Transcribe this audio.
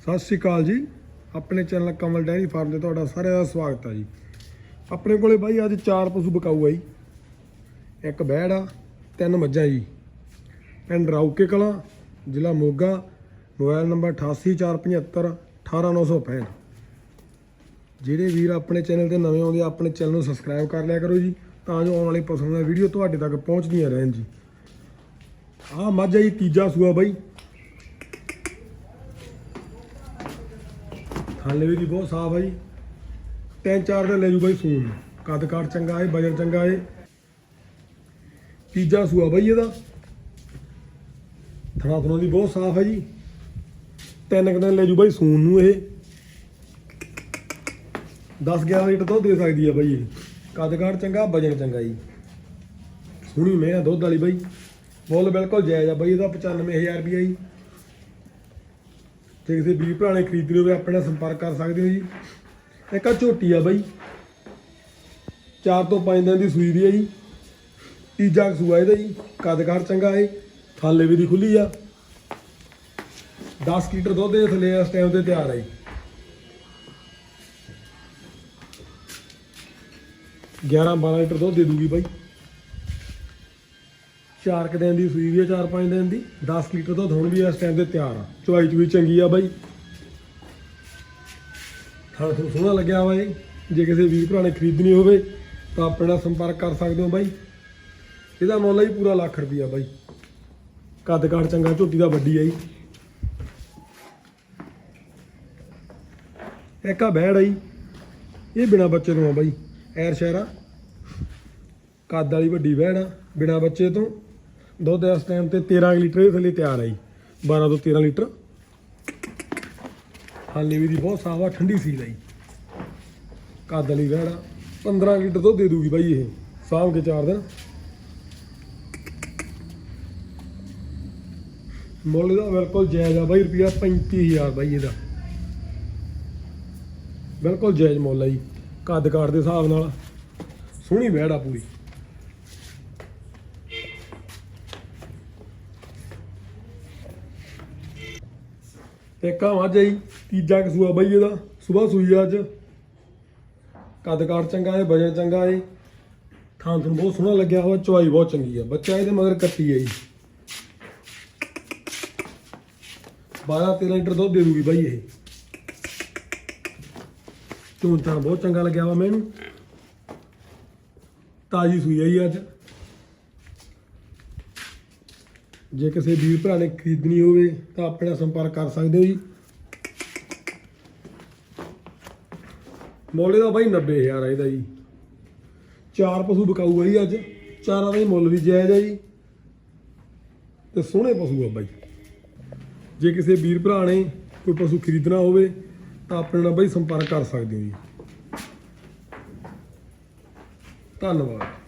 ਸਤਿ ਸ਼੍ਰੀ ਅਕਾਲ ਜੀ। ਆਪਣੇ ਚੈਨਲ ਕਮਲ ਡੈਰੀ ਫਾਰਮ ਤੇ ਤੁਹਾਡਾ ਸਾਰਿਆਂ ਦਾ ਸਵਾਗਤ ਹੈ ਜੀ। ਆਪਣੇ ਕੋਲੇ ਬਾਈ ਅੱਜ ਚਾਰ ਪਸ਼ੂ ਬਕਾਊ ਆ ਜੀ। ਇੱਕ ਬੈੜ ਆ, ਤਿੰਨ ਮੱਝਾਂ ਜੀ। ਪਿੰਡ ਰਾਊਕੇ ਕਲਾਂ, ਜ਼ਿਲ੍ਹਾ ਮੋਗਾ, ਮੋਬਾਈਲ ਨੰਬਰ 8847 18965 ਜਿਹੜੇ ਵੀਰ ਆਪਣੇ ਚੈਨਲ ਤੇ ਨਵੇਂ ਆਉਂਦੇ ਆ, ਆਪਣੇ ਚੈਨਲ ਨੂੰ ਸਬਸਕ੍ਰਾਈਬ ਕਰ ਲਿਆ ਕਰੋ ਜੀ, ਤਾਂ ਜੋ ਆਉਣ ਵਾਲੀ ਪਸ਼ੂਆਂ ਦੀ ਵੀਡੀਓ ਤੁਹਾਡੇ ਤੱਕ ਪਹੁੰਚਦੀਆਂ ਰਹਿਣ ਜੀ। ਆਹ ਮੱਝ ਆ ਜੀ, ਤੀਜਾ ਸੂਆ ਬਾਈ। ਥਾਲੇ ਵੀ ਬਹੁਤ ਸਾਫ਼ ਹੈ ਜੀ। ਤਿੰਨ ਚਾਰ ਦਿਨ ਲੈ ਜੂ ਬਾਈ ਸੂਨ ਨੂੰ। ਕੱਦ ਕਾਠ ਚੰਗਾ ਹੈ ਵਜਨ ਚੰਗਾ ਏ। ਤੀਜਾ ਸੂਆ ਬਾਈ ਇਹਦਾ। ਥਣਾ ਥਣਾ ਦੀ ਬਹੁਤ ਸਾਫ਼ ਹੈ ਜੀ। ਤਿੰਨ ਕੁ ਦਿਨ ਲੈ ਜੂ ਬਾਈ ਸੂਨ ਨੂੰ ਇਹ। 10 11 ਲੀਟਰ ਦੁੱਧ ਦੇ ਸਕਦੀ ਹੈ ਬਾਈ ਇਹ। ਕੱਦ ਕਾਠ ਚੰਗਾ ਵਜਨ ਚੰਗਾ ਜੀ। ਸੋਹਣੀ ਮੈਂ ਦੁੱਧ ਵਾਲੀ ਬਾਈ। ਮੁੱਲ ਬਿਲਕੁਲ ਜਾਇਜ਼ ਆ ਬਾਈ, ਇਹਦਾ 95000 ਰੁਪਈਆ ਜੀ। ਜੇ ਕਿਸੇ ਵੀਰ ਭਰਾ ਨੇ ਖਰੀਦਣੀ ਹੋਵੇ, ਆਪਣੇ ਨਾਲ ਸੰਪਰਕ ਕਰ ਸਕਦੇ ਹੋ ਜੀ। ਇੱਕ ਆ ਝੋਟੀ ਆ ਬਾਈ। 4 ਤੋਂ 5 ਦਿਨ ਦੀ ਸੂਈ ਦੀ ਹੈ ਜੀ। ਤੀਜਾ ਸੂਆ ਇਹਦਾ ਜੀ। ਕਦਕਾਰ ਚੰਗਾ ਹੈ ਥਾਲੇ ਵੀ ਦੀ ਖੁੱਲੀ ਆ। 10 ਲੀਟਰ ਦੁੱਧ ਦੇ ਥੱਲੇ ਇਸ ਟਾਈਮ ਤੇ ਤਿਆਰ ਹੈ ਜੀ। 11 12 ਲੀਟਰ ਦੁੱਧ ਦੇ ਦੂਗੀ ਬਾਈ। ਚਾਰ ਕੁ ਦਿਨ ਦੀ ਸੂਈ ਵੀ ਆ, ਚਾਰ ਪੰਜ ਦਿਨ ਦੀ। 10 ਲੀਟਰ ਦੁੱਧ ਹੁਣ ਵੀ ਇਸ ਟਾਈਮ ਤੇ ਤਿਆਰ ਆ। ਚੁਆਈ ਵੀ ਚੰਗੀ ਆ ਬਾਈ। ਥਾਂ ਤੁਹਾਨੂੰ ਸੋਹਣਾ ਲੱਗਿਆ ਵਾ ਇਹ। ਜੇ ਕਿਸੇ ਵੀਰ ਭਰਾ ਨੇ ਖਰੀਦਣੀ ਹੋਵੇ, ਤਾਂ ਆਪਣੇ ਨਾਲ ਸੰਪਰਕ ਕਰ ਸਕਦੇ ਹੋ ਬਾਈ। ਇਹਦਾ ਮੁੱਲ ਹੈ ਪੂਰਾ ਲੱਖ ਰੁਪਈਆ ਬਾਈ। ਕੱਦ ਕਾਠ ਚੰਗਾ, ਝੋਟੀ ਦਾ ਵੱਡੀ ਆ ਜੀ। ਇੱਕ ਆ ਬੈੜ ਆ ਜੀ। ਇਹ ਬਿਨਾ ਬੱਚੇ ਤੋਂ ਆ ਬਾਈ। ਐਰ ਸ਼ਹਿਰਾ ਕੱਦ ਵਾਲੀ ਵੱਡੀ ਬੈੜ ਆ, ਬਿਨਾ ਬੱਚੇ ਤੋਂ। ਦੁੱਧ ਇਸ ਟਾਈਮ ਤੇ 13 ਲੀਟਰ ਦੇ ਥੱਲੇ ਤਿਆਰ ਆ ਜੀ। 12 ਤੋਂ 13 ਲੀਟਰ। ਹਾਲੇ ਵੀ ਦੀ ਬਹੁਤ ਸਾਫ਼ ਆ ਠੰਡੀ ਸੀਲ ਆ ਜੀ। ਕੱਦ ਵਾਲੀ ਬੈੜ ਆ। 15 ਲੀਟਰ ਦੁੱਧ ਦੇ ਦੂਗੀ ਬਾਈ ਇਹ। ਸਾਂਭ ਕੇ ਚਾਰ ਦਿਨ। ਮੁੱਲ ਦਾ ਬਿਲਕੁਲ ਜਾਇਜ਼ ਆ ਬਾਈ ਰੁਪਿਆ 35000 ਬਾਈ ਇਹਦਾ। ਬਿਲਕੁਲ ਜਾਇਜ਼ ਮੁੱਲ ਆ ਜੀ। ਕੱਦ ਕਾਠ ਦੇ ਹਿਸਾਬ ਨਾਲ। ਸੋਹਣੀ ਬੈੜ ਆ ਪੂਰੀ। ਤੇ ਕਾ ਮੱਝ ਆਈ ਤੀਜਾ ਕਸੂਆ ਬਈ ਇਹਦਾ ਸਵੇਰ ਸੂਈ ਆ ਅੱਜ। ਕੱਦ ਕਾਠ ਚੰਗਾ ਹੈ ਵਜਨ ਚੰਗਾ ਹੈ ਥਾਂ ਤੁਹਾਨੂੰ ਬਹੁਤ ਸੋਹਣਾ ਲੱਗਿਆ ਹੋਇਆ, ਚੁਆਈ ਬਹੁਤ ਚੰਗੀ ਆ। ਬੱਚਾ ਇਹਦੇ ਮਗਰ ਕੱਟੀ ਹੈ ਜੀ 12 13 ਲੀਟਰ ਦੁੱਧ ਦੇ ਦੂਗੀ ਬਾਈ ਇਹ। ਚੋਣ ਤਾਂ ਬਹੁਤ ਚੰਗਾ ਲੱਗਿਆ ਵਾ ਮੈਨੂੰ। ਤਾਜੀ ਸੂਈ ਹੈ ਜੀ ਅੱਜ। ਜੇ ਕਿਸੇ ਵੀਰ ਭਰਾ ਨੇ ਖਰੀਦਣੀ ਹੋਵੇ ਤਾਂ ਆਪਣੇ ਨਾਲ ਸੰਪਰਕ ਕਰ ਸਕਦੇ ਹੋ ਜੀ। ਮੁੱਲ ਇਹਦਾ ਬਾਈ 90000 ਆ ਇਹਦਾ ਜੀ। ਚਾਰ ਪਸ਼ੂ ਬਕਾਊ ਆ ਜੀ ਅੱਜ। ਚਾਰਾਂ ਦਾ ਹੀ ਮੁੱਲ ਵੀ ਜਾਇਜ਼ ਆ ਜੀ। ਤੇ ਸੋਹਣੇ ਪਸ਼ੂ ਆ ਬਾਈ। ਜੇ ਕਿਸੇ ਵੀਰ ਭਰਾ ਨੇ ਕੋਈ ਪਸ਼ੂ ਖਰੀਦਣਾ ਹੋਵੇ ਤਾਂ ਆਪਣੇ ਨਾਲ ਬਾਈ ਸੰਪਰਕ ਕਰ ਸਕਦੇ ਹੋ ਜੀ। ਧੰਨਵਾਦ।